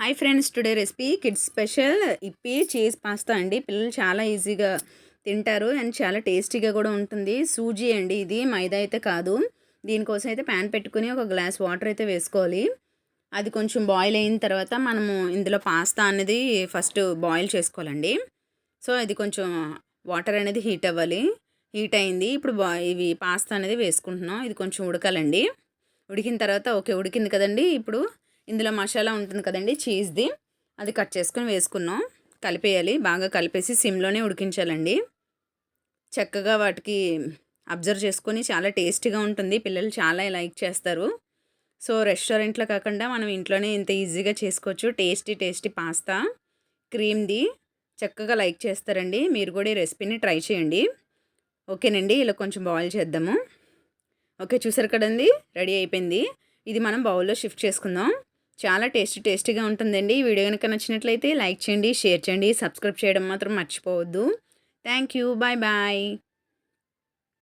Hi friends today recipe kids special. ఇప్పి cheese pasta అండి. పిల్లలు చాలా ఈజీగా తింటారు అండ్ చాలా టేస్టీగా కూడా ఉంటుంది. సూజీ అండి ఇది మైదా అయితే కాదు. దీనికోసం అయితే ప్యాన్ పెట్టుకుని ఒక గ్లాస్ వాటర్ అయితే వేసుకోవాలి. అది కొంచెం బాయిల్ అయిన తర్వాత మనము ఇందులో పాస్తా అనేది ఫస్ట్ బాయిల్ చేసుకోవాలండి. సో ఇది కొంచెం వాటర్ అనేది హీట్ అవ్వాలి. హీట్ అయింది. ఇప్పుడు బా ఇవి పాస్తా అనేది వేసుకుంటున్నాం. ఇది కొంచెం ఉడకాలండి. ఉడికిన తర్వాత ఓకే ఉడికింది కదండి. ఇప్పుడు ఇందులో మసాలా ఉంటుంది కదండి చీజ్ది. అది కట్ చేసుకొని వేసుకున్నాం. కలిపేయాలి. బాగా కలిపేసి సిమ్లోనే ఉడికించాలండి. చక్కగా వాటికి అబ్జర్వ్ చేసుకొని చాలా టేస్టీగా ఉంటుంది. పిల్లలు చాలా లైక్ చేస్తారు. సో రెస్టారెంట్లో కాకుండా మనం ఇంట్లోనే ఇంత ఈజీగా చేసుకోవచ్చు. టేస్టీ టేస్టీ పాస్తా క్రీమ్ది చక్కగా లైక్ చేస్తారండి. మీరు కూడా ఈ రెసిపీని ట్రై చేయండి. ఓకేనండి ఇలా కొంచెం బాయిల్ చేద్దాము. ఓకే చూసారు కదండి? రెడీ అయిపోయింది. ఇది మనం బౌల్లో షిఫ్ట్ చేసుకుందాం. చాలా టేస్టీ టేస్టీగా ఉంటుందండి. ఈ వీడియో కనుక నచ్చినట్లయితే లైక్ చేయండి షేర్ చేయండి సబ్స్క్రైబ్ చేయడం మాత్రం మర్చిపోవద్దు. Thank you. Bye bye.